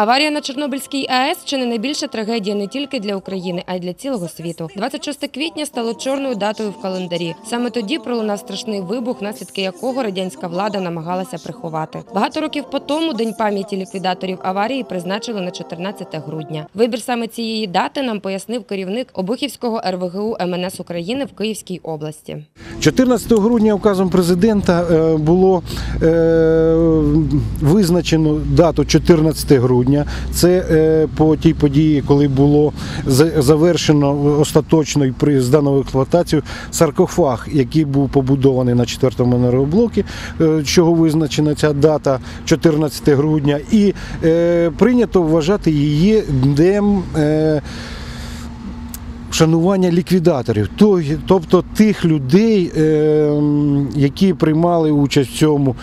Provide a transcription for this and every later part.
Аварія на Чорнобильській АЕС чи не найбільша трагедія не тільки для України, а й для цілого світу. 26 квітня стало чорною датою в календарі. Саме тоді пролунав страшний вибух, наслідки якого радянська влада намагалася приховати. Багато років по тому день пам'яті ліквідаторів аварії призначили на 14 грудня. Вибір саме цієї дати нам пояснив керівник Обухівського РВГУ МНС України в Київській області. 14 грудня указом президента е, було е, визначено дату 14 грудня. Це е, по тій події, коли було за- завершено остаточно і при здано в експлуатацію саркофаг, який був побудований на 4-му енергоблокі, е, чого визначена ця дата 14 грудня, і е, прийнято вважати її днем. Е, Шанування ліквідаторів, тобто тих людей, е, які приймали участь в цьому.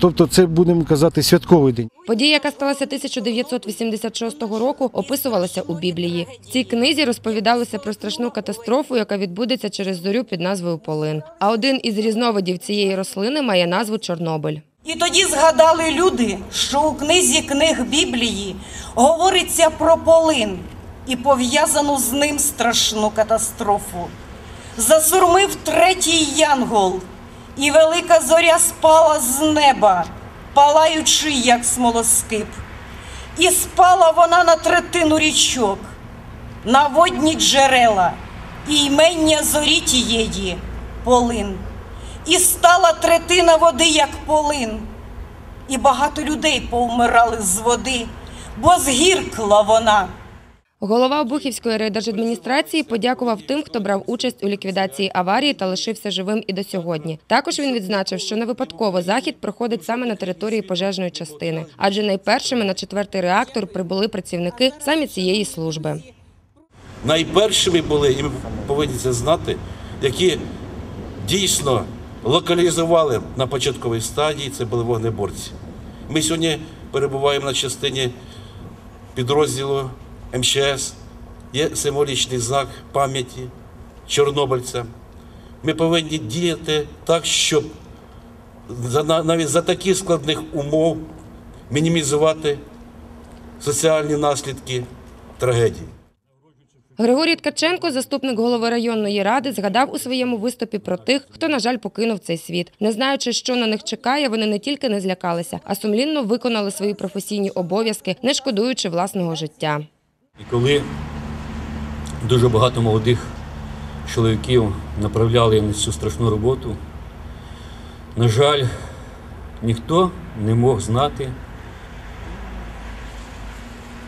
Тобто, це будемо казати святковий день. Подія, яка сталася 1986 року, описувалася у Біблії. В цій книзі розповідалося про страшну катастрофу, яка відбудеться через зорю під назвою Полин. А один із різновидів цієї рослини має назву Чорнобиль. І тоді згадали люди, що у книзі книг Біблії говориться про полин і пов'язану з ним страшну катастрофу. Засурмив третій янгол, і велика зоря спала з неба, палаючи, як смолоскип. І спала вона на третину річок, на водні джерела, і ймення зорі тієї полин. І стала третина води, як полин, і багато людей повмирали з води, бо згіркла вона. Голова Обухівської райдержадміністрації подякував тим, хто брав участь у ліквідації аварії та лишився живим і до сьогодні. Також він відзначив, що не випадково захід проходить саме на території пожежної частини, адже найпершими на четвертий реактор прибули працівники саме цієї служби. найпершими були, і ми повинні це знати, які дійсно локалізували на початковій стадії, це були вогнеборці. Ми сьогодні перебуваємо на частині підрозділу МЧС, є символічний знак пам'яті чорнобильця. Ми повинні діяти так, щоб навіть за таких складних умов мінімізувати соціальні наслідки трагедії. Григорій Ткаченко, заступник голови районної ради, згадав у своєму виступі про тих, хто, на жаль, покинув цей світ. Не знаючи, що на них чекає, вони не тільки не злякалися, а сумлінно виконали свої професійні обов'язки, не шкодуючи власного життя. І коли дуже багато молодих чоловіків направляли на цю страшну роботу, на жаль, ніхто не мог знати,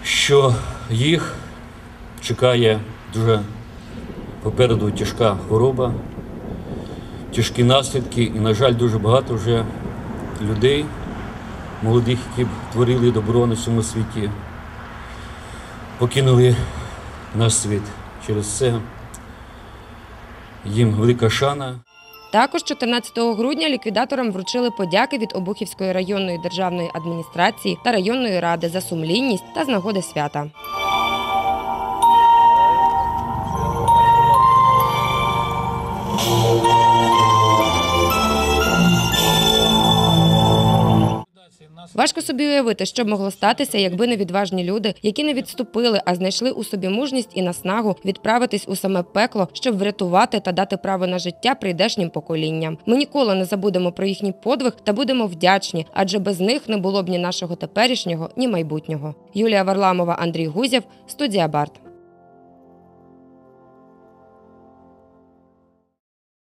що їх чекає дуже попереду тяжка хвороба, тяжкі наслідки, і, на жаль, дуже багато вже людей, молодих, які б творили добро на цьому світі, покинули наш світ. Через це їм велика шана. Також 14 грудня ліквідаторам вручили подяки від Обухівської районної державної адміністрації та районної ради за сумлінність та з нагоди свята. Важко собі уявити, що б могло статися, якби не відважні люди, які не відступили, а знайшли у собі мужність і наснагу відправитись у саме пекло, щоб врятувати та дати право на життя прийдешнім поколінням. Ми ніколи не забудемо про їхній подвиг та будемо вдячні, адже без них не було б ні нашого теперішнього, ні майбутнього. Юлія Варламова, Андрій Гузєв, студія Барт.